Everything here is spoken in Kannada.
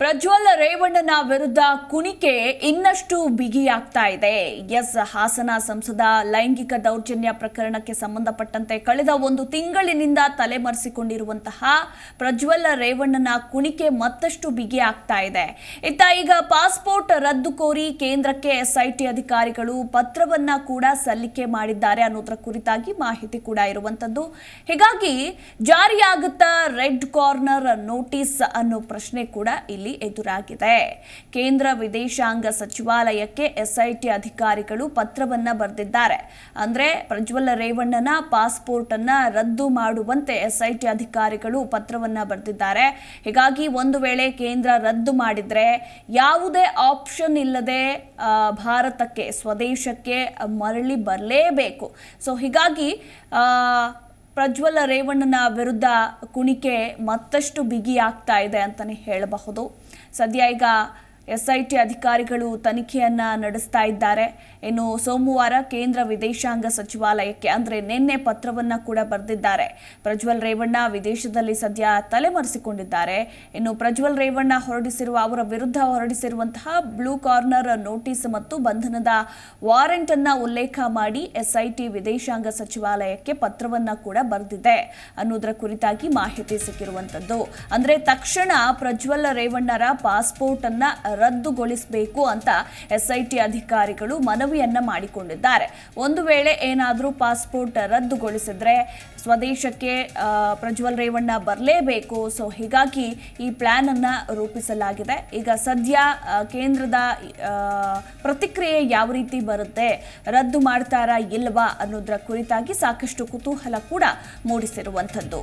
ಪ್ರಜ್ವಲ್ ರೇವಣ್ಣನ ವಿರುದ್ಧ ಕುಣಿಕೆ ಇನ್ನಷ್ಟು ಬಿಗಿಯಾಗ್ತಾ ಇದೆ. ಎಸ್ ಹಾಸನ ಸಂಸದ ಲೈಂಗಿಕ ದೌರ್ಜನ್ಯ ಪ್ರಕರಣಕ್ಕೆ ಸಂಬಂಧಪಟ್ಟಂತೆ ಕಳೆದ ಒಂದು ತಿಂಗಳಿನಿಂದ ತಲೆಮರೆಸಿಕೊಂಡಿರುವಂತಹ ಪ್ರಜ್ವಲ್ ರೇವಣ್ಣನ ಕುಣಿಕೆ ಮತ್ತಷ್ಟು ಬಿಗಿಯಾಗ್ತಾ ಇದೆ. ಇತ್ತ ಈಗ ಪಾಸ್ಪೋರ್ಟ್ ರದ್ದು ಕೋರಿ ಕೇಂದ್ರಕ್ಕೆ ಎಸ್ಐಟಿ ಅಧಿಕಾರಿಗಳು ಪತ್ರವನ್ನ ಕೂಡ ಸಲ್ಲಿಕೆ ಮಾಡಿದ್ದಾರೆ ಅನ್ನೋದರ ಕುರಿತಾಗಿ ಮಾಹಿತಿ ಕೂಡ ಇರುವಂತದ್ದು. ಹೀಗಾಗಿ ಜಾರಿಯಾಗುತ್ತಾ ರೆಡ್ ಕಾರ್ನರ್ ನೋಟಿಸ್ ಅನ್ನೋ ಪ್ರಶ್ನೆ ಕೂಡ ಇಲ್ಲಿ ಎದುರಾಗಿದೆ. ಕೇಂದ್ರ ವಿದೇಶಾಂಗ ಸಚಿವಾಲಯಕ್ಕೆ ಎಸ್ಐಟಿ ಅಧಿಕಾರಿಗಳು ಪತ್ರವನ್ನ ಬರೆದಿದ್ದಾರೆ. ಅಂದ್ರೆ ಪ್ರಜ್ವಲ್ ರೇವಣ್ಣನ ಪಾಸ್ಪೋರ್ಟ್ ಅನ್ನ ರದ್ದು ಮಾಡುವಂತೆ ಎಸ್ಐಟಿ ಅಧಿಕಾರಿಗಳು ಪತ್ರವನ್ನ ಬರೆದಿದ್ದಾರೆ. ಹೀಗಾಗಿ ಒಂದು ವೇಳೆ ಕೇಂದ್ರ ರದ್ದು ಮಾಡಿದ್ರೆ ಯಾವುದೇ ಆಪ್ಷನ್ ಇಲ್ಲದೆ ಭಾರತಕ್ಕೆ, ಸ್ವದೇಶಕ್ಕೆ ಮರಳಿ ಬರಲೇಬೇಕು. ಸೊ ಹೀಗಾಗಿ ಪ್ರಜ್ವಲ ರೇವಣ್ಣನ ವಿರುದ್ಧ ಕುಣಿಕೆ ಮತ್ತಷ್ಟು ಬಿಗಿಯಾಗ್ತಾ ಇದೆ ಅಂತಲೇ ಹೇಳಬಹುದು. ಸದ್ಯ ಈಗ ಎಸ್ ಐ ಟಿ ಅಧಿಕಾರಿಗಳು ತನಿಖೆಯನ್ನ ನಡೆಸ್ತಾ ಇದ್ದಾರೆ. ಇನ್ನು ಸೋಮವಾರ ಕೇಂದ್ರ ವಿದೇಶಾಂಗ ಸಚಿವಾಲಯಕ್ಕೆ ಅಂದ್ರೆ ನಿನ್ನೆ ಪತ್ರವನ್ನ ಕೂಡ ಬರೆದಿದ್ದಾರೆ. ಪ್ರಜ್ವಲ್ ರೇವಣ್ಣ ವಿದೇಶದಲ್ಲಿ ಸದ್ಯ ತಲೆಮರೆಸಿಕೊಂಡಿದ್ದಾರೆ. ಇನ್ನು ಪ್ರಜ್ವಲ್ ರೇವಣ್ಣ ಹೊರಡಿಸಿರುವ ಅವರ ವಿರುದ್ಧ ಹೊರಡಿಸಿರುವಂತಹ ಬ್ಲೂ ಕಾರ್ನರ್ ನೋಟಿಸ್ ಮತ್ತು ಬಂಧನದ ವಾರೆಂಟ್ ಅನ್ನ ಉಲ್ಲೇಖ ಮಾಡಿ ಎಸ್ಐಟಿ ವಿದೇಶಾಂಗ ಸಚಿವಾಲಯಕ್ಕೆ ಪತ್ರವನ್ನ ಕೂಡ ಬರೆದಿದೆ. ಅನ್ನೋದರ ಕುರಿತಾಗಿ ಮಾಹಿತಿ ಸಿಕ್ಕಿರುವಂತದ್ದು. ಅಂದ್ರೆ ತಕ್ಷಣ ಪ್ರಜ್ವಲ್ ರೇವಣ್ಣರ ಪಾಸ್ಪೋರ್ಟ್ ಅನ್ನ ರದ್ದುಗೊಳಿಸಬೇಕು ಅಂತ ಎಸ್ಐಟಿ ಅಧಿಕಾರಿಗಳು ಮನವಿಯನ್ನ ಮಾಡಿಕೊಂಡಿದ್ದಾರೆ. ಒಂದು ವೇಳೆ ಏನಾದರೂ ಪಾಸ್ಪೋರ್ಟ್ ರದ್ದುಗೊಳಿಸಿದ್ರೆ ಸ್ವದೇಶಕ್ಕೆ ಪ್ರಜ್ವಲ್ ರೇವಣ್ಣ ಬರಲೇಬೇಕು. ಸೊ ಹೀಗಾಗಿ ಈ ಪ್ಲಾನ್ ಅನ್ನ ರೂಪಿಸಲಾಗಿದೆ. ಈಗ ಸದ್ಯ ಕೇಂದ್ರದ ಪ್ರತಿಕ್ರಿಯೆ ಯಾವ ರೀತಿ ಬರುತ್ತೆ, ರದ್ದು ಮಾಡ್ತಾರಾ ಇಲ್ವಾ ಅನ್ನೋದ್ರ ಕುರಿತಾಗಿ ಸಾಕಷ್ಟು ಕುತೂಹಲ ಕೂಡ ಮೂಡಿಸಿರುವಂಥದ್ದು.